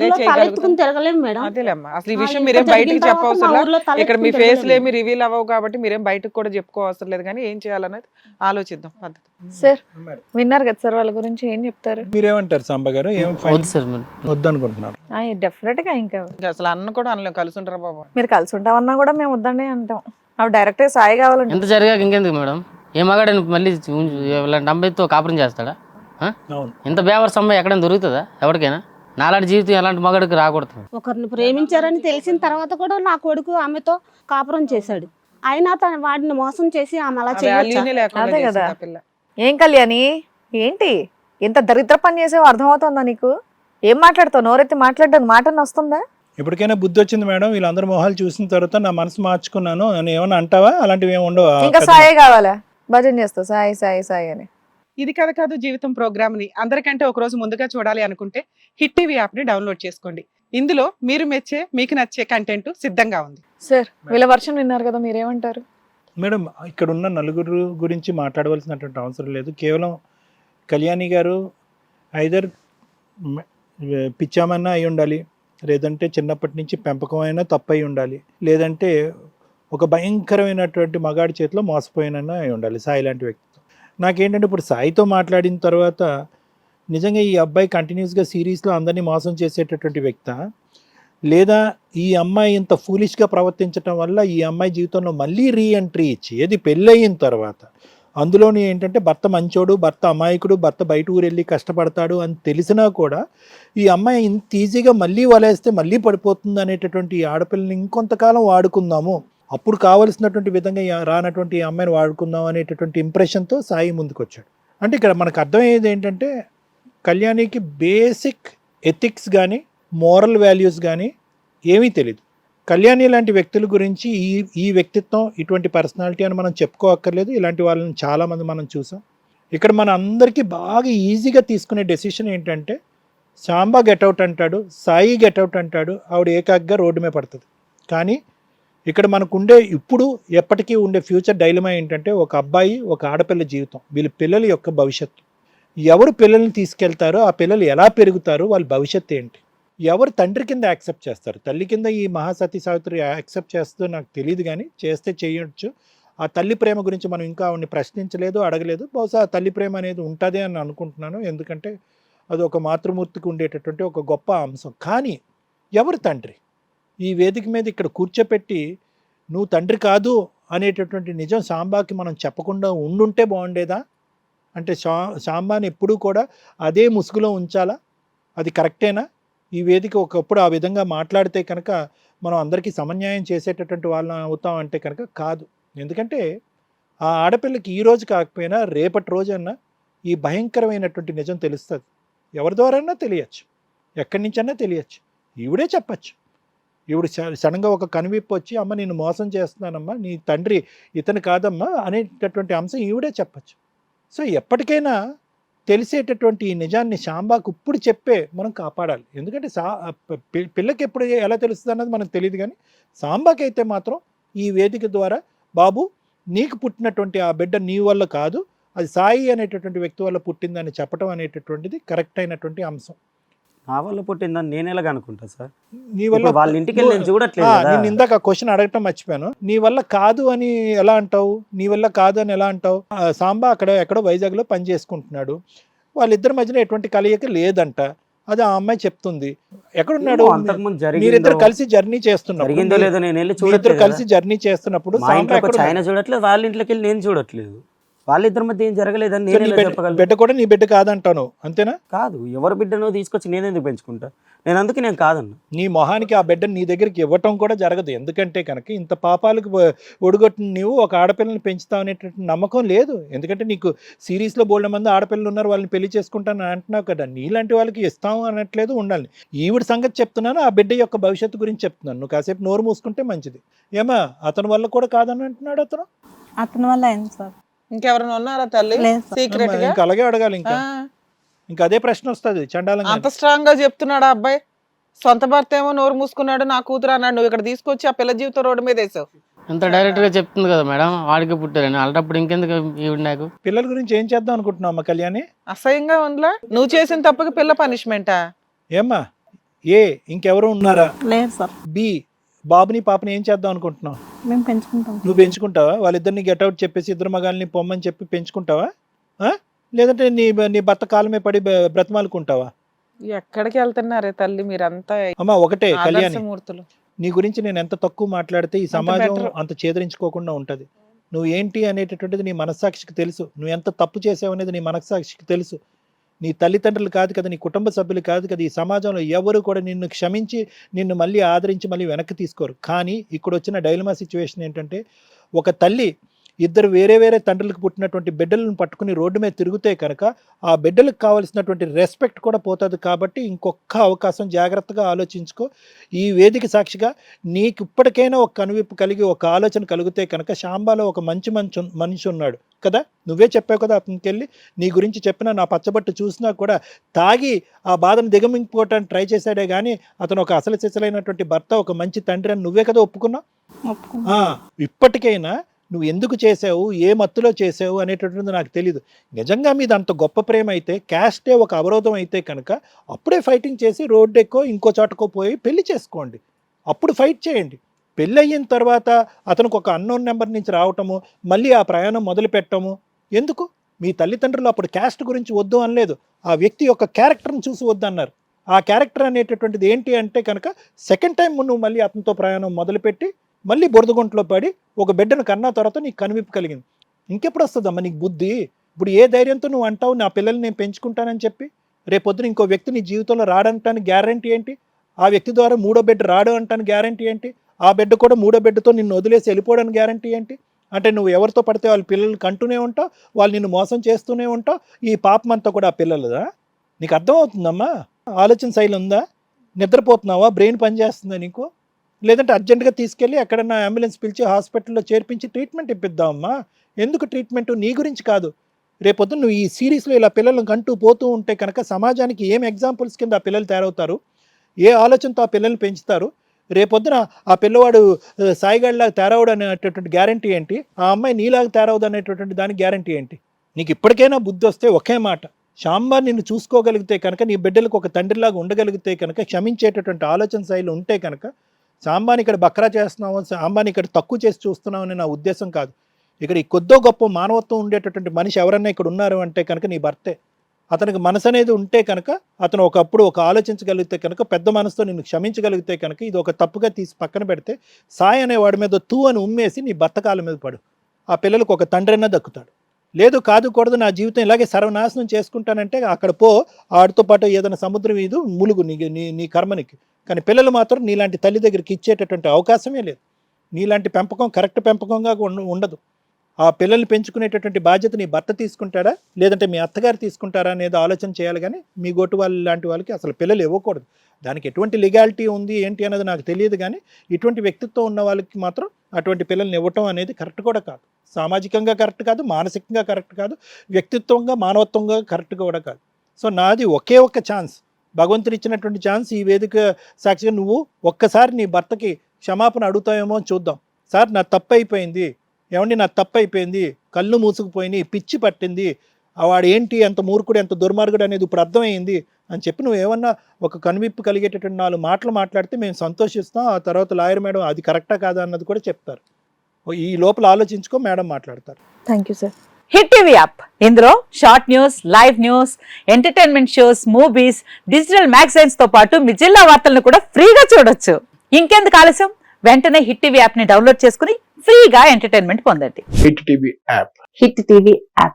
ఊర్లో. తలెత్తుకుని తిరగలేము మేడం. అదేలేమ్మా. అసలు ఈ ఆ, విషయం ఇంత మీరేం జరిగిన బయటికి తర్వాత చెప్పవసరం మా లే. ఊర్లో ఇక్కడ మీ ఫేస్. ఏమి రివీల్ అవ్వవు కాబట్టి మీరేం బయటకు కూడా చెప్పుకోవసరం లేదు కానీ ఏం చేయాలనేది ఆలోచిద్దాం. పద్ధతి. సార్ విన్నారు కదా సార్ వాళ్ళ గురించి ఏం చెప్తారు? మీరేమంటారు సాంబ గారు? ఏం వద్దనుకుంటున్నారు. డెఫినెట్గా ఇంకా. అసలు అన్న కూడా అనలేం కలిసి ఉంటారా బాబా? మీరు కలిసి ఉంటామన్నా కూడా మేము వద్దండి అంటాం. అవి డైరెక్ట్ సాయి కావాలంటే. ఎంత జరిగాక ఇంకెందుకు మేడం? ఏ మగాడని మళ్ళీ ఇలాంటి అమ్మాయితో కాపురం చేస్తాడా? ఇంత బేవర్స్ అమ్మాయి ఎక్కడైనా దొరుకుతుందా ఎవరికైనా? నాలాంటి జీవితం ఎలాంటి మగాడికి రాకూడదు. ఒకరిని ప్రేమించారని తెలిసిన తర్వాత కూడా నా కొడుకు ఆమెతో కాపురం చేశాడు. అయినా తన వాడిని మోసం చేసి ఆమె అలా అదే కదా. ఏం కళ్యాణి? ఏంటి? ఇంత దరిద్ర పని చేసేవో అర్థమవుతుందా నీకు? ఏం మాట్లాడతావు? నోరెత్తి మాట్లాడడానికి మాట వస్తుందా? ఇప్పటికైనా బుద్ధి వచ్చింది మేడం వీళ్ళందరూ మొహాలు చూసిన తర్వాత నా మనసు మార్చుకున్నాను. అని ఏమన్నా అంటావా? అలాంటివి ఏమి ఉండవు? ఇంకా సాయి కావాలా? భజన చేస్తావు. సాయి సాయి సాయి అని. ఇది కథ కాదు జీవితం ప్రోగ్రామ్ని అందరికంటే ఒక రోజు ముందుగా చూడాలి అనుకుంటే హిట్ టీవీ యాప్ని డౌన్లోడ్ చేసుకోండి. ఇందులో మీరు మెచ్చే మీకు నచ్చే కంటెంట్ సిద్ధంగా ఉంది. సార్ వీళ్ళ వర్షం విన్నారు కదా మీరేమంటారు? మేడం ఇక్కడ ఉన్న నలుగురు గురించి మాట్లాడవలసినటువంటి అవసరం లేదు. కేవలం కళ్యాణి గారు ఐదర్ పిచ్చామన్నా అయి ఉండాలి లేదంటే చిన్నప్పటి నుంచి పెంపకం అయినా తప్పు అయి ఉండాలి లేదంటే ఒక భయంకరమైనటువంటి మగాడి చేతిలో మోసపోయినన్నా అయి ఉండాలి సాయి లాంటి వ్యక్తితో నాకేంటంటే ఇప్పుడు సాయితో మాట్లాడిన తర్వాత నిజంగా ఈ అబ్బాయి కంటిన్యూస్గా సిరీస్లో అందరినీ మోసం చేసేటటువంటి వ్యక్త. లేదా ఈ అమ్మాయి ఇంత ఫూలిష్గా ప్రవర్తించడం వల్ల ఈ అమ్మాయి జీవితంలో మళ్ళీ రీ ఎంట్రీ ఇచ్చి ఏది పెళ్ళయిన తర్వాత అందులోని ఏంటంటే భర్త మంచోడు భర్త అమాయకుడు భర్త బయట ఊరు వెళ్ళి కష్టపడతాడు అని తెలిసినా కూడా ఈ అమ్మాయి ఇంత ఈజీగా మళ్ళీ వలేస్తే మళ్ళీ పడిపోతుంది అనేటటువంటి ఆడపిల్లని ఇంకొంతకాలం వాడుకుందాము. అప్పుడు కావలసినటువంటి విధంగా రానటువంటి ఈ అమ్మాయిని వాడుకుందాం అనేటటువంటి ఇంప్రెషన్తో సాయి ముందుకు వచ్చాడు అంటే ఇక్కడ మనకు అర్థమయ్యేది ఏంటంటే కళ్యాణికి బేసిక్ ఎథిక్స్ కానీ మోరల్ వాల్యూస్ కానీ ఏమీ తెలియదు కళ్యాణి లాంటి వ్యక్తుల గురించి ఈ ఈ వ్యక్తిత్వం ఇటువంటి పర్సనాలిటీ అని మనం చెప్పుకోక్కర్లేదు ఇలాంటి వాళ్ళని చాలామంది మనం చూసాం. ఇక్కడ మన అందరికీ బాగా ఈజీగా తీసుకునే డెసిషన్ ఏంటంటే సాంబా గెట్అవుట్ అంటాడు సాయి గెట్అవుట్ అంటాడు ఆవిడ ఏకాగ్గా రోడ్డు మీద పడుతుంది. కానీ ఇక్కడ మనకు ఉండే ఇప్పుడు ఎప్పటికీ ఉండే ఫ్యూచర్ డైలమా ఏంటంటే ఒక అబ్బాయి ఒక ఆడపిల్ల జీవితం. వీళ్ళ పిల్లల యొక్క భవిష్యత్తు. ఎవరు పిల్లల్ని తీసుకెళ్తారో ఆ పిల్లలు ఎలా పెరుగుతారో వాళ్ళ భవిష్యత్తు ఏంటి? ఎవరు తండ్రి కింద యాక్సెప్ట్ చేస్తారు? తల్లి కింద ఈ మహాసతి సావిత్రి యాక్సెప్ట్ చేస్తుందో నాకు తెలియదు కానీ చేస్తే చేయొచ్చు. ఆ తల్లి ప్రేమ గురించి మనం ఇంకా ఆవిడని ప్రశ్నించలేదు అడగలేదు. బహుశా ఆ తల్లి ప్రేమ అనేది ఉంటుంది అని అనుకుంటున్నాను. ఎందుకంటే అది ఒక మాతృమూర్తికి ఉండేటటువంటి ఒక గొప్ప అంశం. కానీ ఎవరు తండ్రి? ఈ వేదిక మీద ఇక్కడ కూర్చోపెట్టి నువ్వు తండ్రి కాదు అనేటటువంటి నిజం సాంబాకి మనం చెప్పకుండా ఉండుంటే బాగుండేదా? అంటే శా సాంబాని ఎప్పుడూ కూడా అదే ముసుగులో ఉంచాలా? అది కరెక్టేనా? ఈ వేదిక ఒకప్పుడు ఆ విధంగా మాట్లాడితే కనుక మనం అందరికీ సమన్యాయం చేసేటటువంటి వాళ్ళని అవుతాం అంటే కనుక కాదు. ఎందుకంటే ఆ ఆడపిల్లకి ఈ రోజు కాకపోయినా రేపటి రోజన్నా ఈ భయంకరమైనటువంటి నిజం తెలుస్తుంది. ఎవరి ద్వారైనా తెలియచ్చు. ఎక్కడి నుంచన్నా తెలియచ్చు. ఈవిడే చెప్పచ్చు. ఇప్పుడు సడన్గా ఒక కనువిప్పు వచ్చి అమ్మ నేను మోసం చేస్తున్నానమ్మా నీ తండ్రి ఇతను కాదమ్మా అనేటటువంటి అంశం ఈవిడే చెప్పచ్చు. సో ఎప్పటికైనా తెలిసేటటువంటి ఈ నిజాన్ని శాంబాకు ఇప్పుడు చెప్పే మనం కాపాడాలి. ఎందుకంటే సా పిల్లకి ఎప్పుడు ఎలా తెలుస్తుంది అన్నది మనకు తెలియదు కానీ సాంబాకి అయితే మాత్రం ఈ వేదిక ద్వారా బాబు నీకు పుట్టినటువంటి ఆ బిడ్డ నీ వల్ల కాదు అది సాయి అనేటటువంటి వ్యక్తి వల్ల పుట్టిందని చెప్పడం అనేటటువంటిది కరెక్ట్ అయినటువంటి అంశం. నా వల్ల పుట్టిందని నేను ఎలాగ అనుకుంటా సార్? నీ ఇప్పుడు వాళ్ళ ఇంటికి వెళ్ళి నేను చూడట్లేదు. నేను ఇందాక ఆ క్వశ్చన్ అడగటం మర్చిపోయాను. నీ వల్ల కాదు అని ఎలా అంటావు? నీ వల్ల కాదు అని ఎలా అంటావు? సాంబా అక్కడ ఎక్కడో వైజాగ్లో పని చేసుకుంటున్నాడు. వాళ్ళిద్దరి మధ్యన ఎటువంటి కలయిక లేదంట. అది ఆ అమ్మాయి చెప్తుంది. ఎక్కడున్నాడు? మీరిద్దరు కలిసి జర్నీ చూడట్లేదు? కలిసి జర్నీ చేస్తున్నప్పుడు చూడట్లేదు వాళ్ళ ఇంట్లోకి వెళ్ళి నేను చూడట్లేదు. వాళ్ళిద్దరి మధ్య ఏం జరగలేదని నేను ఎలా బిడ్డ- చెప్పగలను. బిడ్డ కూడా నీ బిడ్డ కాదంటాను అంతేనా? కాదు ఎవరి బిడ్డనో తీసుకొచ్చి నేను ఎందుకు పెంచుకుంటా? నేను అందుకే నేను కాదన్నా. నీ మొహానికి ఆ బిడ్డను నీ దగ్గరికి ఇవ్వటం కూడా జరగదు. ఎందుకంటే కనుక ఇంత పాపాలకు ఒడిగొట్టిన నీవు ఒక ఆడపిల్లని పెంచుతావు అనేటువంటి నమ్మకం లేదు. ఎందుకంటే నీకు సిరీస్లో బోల్డ్ మంది ఆడపిల్లలు ఉన్నారు వాళ్ళని పెళ్ళి చేసుకుంటాను అంటున్నావు కదా. నీలాంటి వాళ్ళకి ఇస్తాం అనట్లేదు ఉండాలి. ఈవిడ సంగతి చెప్తున్నాను ఆ బిడ్డ యొక్క భవిష్యత్తు గురించి చెప్తున్నాను. నువ్వు కాసేపు నోరు మూసుకుంటే మంచిది. ఏమా అతని వల్ల కూడా కాదని అంటున్నాడు అతను? అతని వల్ల అయింది సార్? ఇంకెవరైనా ఉన్నారా తల్లి. సీక్రెట్గా? ఇంకా అలాగే అడగాలి ఇంకా. ఇంకా అదే ప్రశ్న వస్తుంది చండాలంగా అంత స్ట్రాంగ్గా చెప్తున్నాడు ఆ అబ్బాయి? సొంత భర్త ఏమో నోరు మూసుకున్నాడు నా కూతురు అన్నాడు నువ్వు ఇక్కడ తీసుకొచ్చి ఆ పిల్ల జీవితం రోడ్డు మీద వేసావు. ఎంత డైరెక్ట్గా చెప్తుంది కదా మేడం వాడికి పుట్టారని. అలాంటప్పుడు ఇంకెందుకు ఈవిడ నాకు? పిల్లల గురించి ఏం చేద్దాం అనుకుంటున్నావు అమ్మ కళ్యాణి? అసహ్యంగా ఉందిలా. నువ్వు చేసిన తప్పుకి పిల్ల పనిష్మెంటా ఏమ్మా? ఏ ఇంకెవరు ఉన్నారా? లేదు సార్. బి బాబుని పాపని ఏం చేద్దాం అనుకుంటున్నావు? మేము పెంచుకుంటాం. నువ్వు పెంచుకుంటావా? వాళ్ళిద్దరిని గెట్అవుట్ చెప్పేసి ఇద్దరు మగాల్ని పొమ్మని చెప్పి పెంచుకుంటావా? ఆ? లేదంటే నీ నీ భర్త కాలమే పడి బ- బ్రతమాలుకుంటావా? ఎక్కడికి వెళ్తున్నారే తల్లి మీరంతా? అమ్మా ఒకటే కళ్యాణి. ఆదర్శమూర్తులు. నీ గురించి నేను ఎంత తక్కువ మాట్లాడితే ఈ సమాజం better. అంత చేదరించుకోకుండా ఉంటది. నువ్వు ఏంటి అనేటటువంటిది నీ మనస్సాక్షికి తెలుసు. నువ్వు ఎంత తప్పు చేసావు అనేది నీ మనస్సాక్షికి తెలుసు. నీ తల్లిదండ్రులు కాదు కదా నీ కుటుంబ సభ్యులు కాదు కదా ఈ సమాజంలో ఎవరు కూడా నిన్ను క్షమించి నిన్ను మళ్ళీ ఆదరించి మళ్ళీ వెనక్కి తీసుకోరు. కానీ ఇక్కడ వచ్చిన డైలమా సిచ్యువేషన్ ఏంటంటే ఒక తల్లి ఇద్దరు వేరే వేరే తండ్రులకు పుట్టినటువంటి బిడ్డలను పట్టుకుని రోడ్డు మీద తిరిగితే కనుక ఆ బిడ్డలకు కావాల్సినటువంటి రెస్పెక్ట్ కూడా పోతుంది కాబట్టి ఇంకొక అవకాశం జాగ్రత్తగా ఆలోచించుకో. ఈ వేదిక సాక్షిగా నీకు ఇప్పటికైనా ఒక కనువిప్పు కలిగి ఒక ఆలోచన కలిగితే కనుక శాంబాలో ఒక మంచి మంచి మనిషి ఉన్నాడు. కదా? నువ్వే చెప్పావు కదా అతనికి వెళ్ళి నీ గురించి చెప్పినా నా పచ్చబట్టు చూసినా కూడా తాగి ఆ బాధను దిగమింగిపోవటానికి ట్రై చేశాడే కానీ అతను ఒక అసలు సిసలైనటువంటి భర్త ఒక మంచి తండ్రి అని నువ్వే కదా ఒప్పుకున్నావు? ఇప్పటికైనా నువ్వు ఎందుకు చేసావు? ఏ మత్తులో చేసావు? అనేటటువంటిది నాకు తెలియదు నిజంగా మీద అంత గొప్ప ప్రేమ అయితే క్యాస్టే ఒక అవరోధం అయితే కనుక అప్పుడే ఫైటింగ్ చేసి రోడ్డు ఎక్కో ఇంకో చోటకో పోయి పెళ్ళి చేసుకోండి. అప్పుడు ఫైట్ చేయండి. పెళ్ళి అయిన తర్వాత అతనికి ఒక అన్నోన్ నెంబర్ నుంచి రావటము మళ్ళీ ఆ ప్రయాణం మొదలు పెట్టము ఎందుకు? మీ తల్లిదండ్రులు అప్పుడు క్యాస్ట్ గురించి వద్దు అనలేదు. ఆ వ్యక్తి యొక్క క్యారెక్టర్ని చూసి వద్దు అన్నారు. ఆ క్యారెక్టర్ అనేటటువంటిది ఏంటి అంటే కనుక సెకండ్ టైం నువ్వు మళ్ళీ అతనితో ప్రయాణం మొదలుపెట్టి మళ్ళీ బురదగుంటలో పడి ఒక బిడ్డను కన్నా తర్వాత నీకు కనువిప్పు కలిగింది. ఇంకెప్పుడు వస్తుందమ్మా నీకు బుద్ధి? ఇప్పుడు ఏ ధైర్యంతో నువ్వు అంటావు నా పిల్లల్ని నేను పెంచుకుంటానని చెప్పి? రేపొద్దున ఇంకో వ్యక్తి నీ జీవితంలో రాడంటానికి గ్యారంటీ ఏంటి? ఆ వ్యక్తి ద్వారా మూడో బిడ్డ రాడు అంటాను గ్యారంటీ ఏంటి? ఆ బిడ్డ కూడా మూడో బిడ్డతో నిన్ను వదిలేసి వెళ్ళిపోవడానికి గ్యారంటీ ఏంటి? అంటే నువ్వు ఎవరితో పడితే వాళ్ళ పిల్లలు కంటూనే ఉంటావు వాళ్ళు నిన్ను మోసం చేస్తూనే ఉంటావు ఈ పాపం అంతా కూడా ఆ పిల్లలదా? నీకు అర్థమవుతుందమ్మా? ఆలోచన శైలి ఉందా? నిద్రపోతున్నావా? బ్రెయిన్ పనిచేస్తుందా నీకు? లేదంటే అర్జెంటుగా తీసుకెళ్ళి ఎక్కడన్నా అంబులెన్స్ పిలిచి హాస్పిటల్లో చేర్పించి ట్రీట్మెంట్ ఇప్పిద్దామమ్మా. ఎందుకు ట్రీట్మెంట్? నీ గురించి కాదు. రేపొద్దు నువ్వు ఈ సిరీస్లో ఇలా పిల్లలను కంటూ పోతూ ఉంటే కనుక సమాజానికి ఏం ఎగ్జాంపుల్స్ కింద ఆ పిల్లలు తయారవుతారు? ఏ ఆలోచనతో ఆ పిల్లల్ని పెంచుతారు? రేపొద్దున ఆ పిల్లవాడు సాయిగాడిలాగా తయారవడం అనేటటువంటి గ్యారంటీ ఏంటి? ఆ అమ్మాయి నీలాగా తయారవదు అనేటటువంటి దానికి గ్యారంటీ ఏంటి? నీకు ఇప్పటికైనా బుద్ధి వస్తే ఒకే మాట. శాంబార్ నిన్ను చూసుకోగలిగితే కనుక నీ బిడ్డలకు ఒక తండ్రిలాగా ఉండగలిగితే కనుక క్షమించేటటువంటి ఆలోచన శైలి ఉంటే కనుక సాంబాని ఇక్కడ బక్రా చేస్తున్నాము సాంబాని ఇక్కడ తక్కువ చేసి చూస్తున్నామని నా ఉద్దేశం కాదు. ఇక్కడ ఈ కొద్దో గొప్ప మానవత్వం ఉండేటటువంటి మనిషి ఎవరన్నా ఇక్కడ ఉన్నారు అంటే కనుక నీ భర్తే. అతనికి మనసు అనేది ఉంటే కనుక అతను ఒకప్పుడు ఒక ఆలోచించగలిగితే కనుక పెద్ద మనసుతో నిన్ను క్షమించగలిగితే కనుక ఇది ఒక తప్పుగా తీసి పక్కన పెడితే సాయి అనే వాడి మీద తూ అని ఉమ్మేసి నీ భర్త మీద పడు. ఆ పిల్లలకు ఒక తండ్రి అన్న దక్కుతాడు. లేదు కాదు కూడదు నా జీవితం ఇలాగే సర్వనాశనం చేసుకుంటానంటే అక్కడ పో ఆడితో పాటు ఏదైనా సముద్రం ఇది ములుగు నీ నీ నీ కర్మనికి. కానీ పిల్లలు మాత్రం నీలాంటి తల్లి దగ్గరికి ఇచ్చేటటువంటి అవకాశమే లేదు. నీలాంటి పెంపకం కరెక్ట్ పెంపకంగా ఉండ- ఉండదు. ఆ పిల్లల్ని పెంచుకునేటటువంటి బాధ్యత నీ భర్త తీసుకుంటాడా? లేదంటే మీ అత్తగారు తీసుకుంటారా అనేది ఆలోచన చేయాలి కానీ మీ గోటు వాళ్ళు లాంటి వాళ్ళకి అసలు పిల్లలు ఇవ్వకూడదు. దానికి ఎటువంటి లీగాలిటీ ఉంది ఏంటి అనేది నాకు తెలియదు కానీ ఇటువంటి వ్యక్తిత్వం ఉన్న వాళ్ళకి మాత్రం అటువంటి పిల్లల్ని ఇవ్వటం అనేది కరెక్ట్ కూడా కాదు. సామాజికంగా కరెక్ట్ కాదు మానసికంగా కరెక్ట్ కాదు వ్యక్తిత్వంగా మానవత్వంగా కరెక్ట్ కూడా కాదు. సో నాది ఒకే ఒక్క ఛాన్స్. భగవంతుడు ఇచ్చినటువంటి ఛాన్స్ ఈ వేదిక సాక్షిగా నువ్వు ఒక్కసారి నీ భర్తకి క్షమాపణ అడుగుతావేమో అని చూద్దాం. సార్ నా తప్పు అయిపోయింది. ఏమండి నా తప్పు అయిపోయింది. కళ్ళు మూసుకుపోయినాయి పిచ్చి పట్టింది. వాడు ఏంటి? ఎంత మూర్ఖుడు ఎంత దుర్మార్గుడు అనేది ఇప్పుడు అర్థమైంది అని చెప్పి నువ్వు ఏమన్నా ఒక కనువిప్పు కలిగేటటువంటి నాలుగు మాటలు మాట్లాడితే మేము సంతోషిస్తాం ఆ తర్వాత లాయర్ మేడం అది కరెక్టా కాదా అన్నది కూడా చెప్తారు. ఈ లోపల ఆలోచించుకో మేడం మాట్లాడతారు. Thank you sir hit TV app ఇందులో short news live news entertainment shows movies digital మ్యాగజైన్స్తో పాటు మీ జిల్లా వార్తలను కూడా ఫ్రీగా చూడొచ్చు. ఇంకెందుకు ఆలస్యం? వెంటనే హిట్ టీవీ యాప్ని డౌన్లోడ్ చేసుకుని ఫ్రీగా ఎంటర్టైన్మెంట్ పొందండి. Hit TV app hit TV app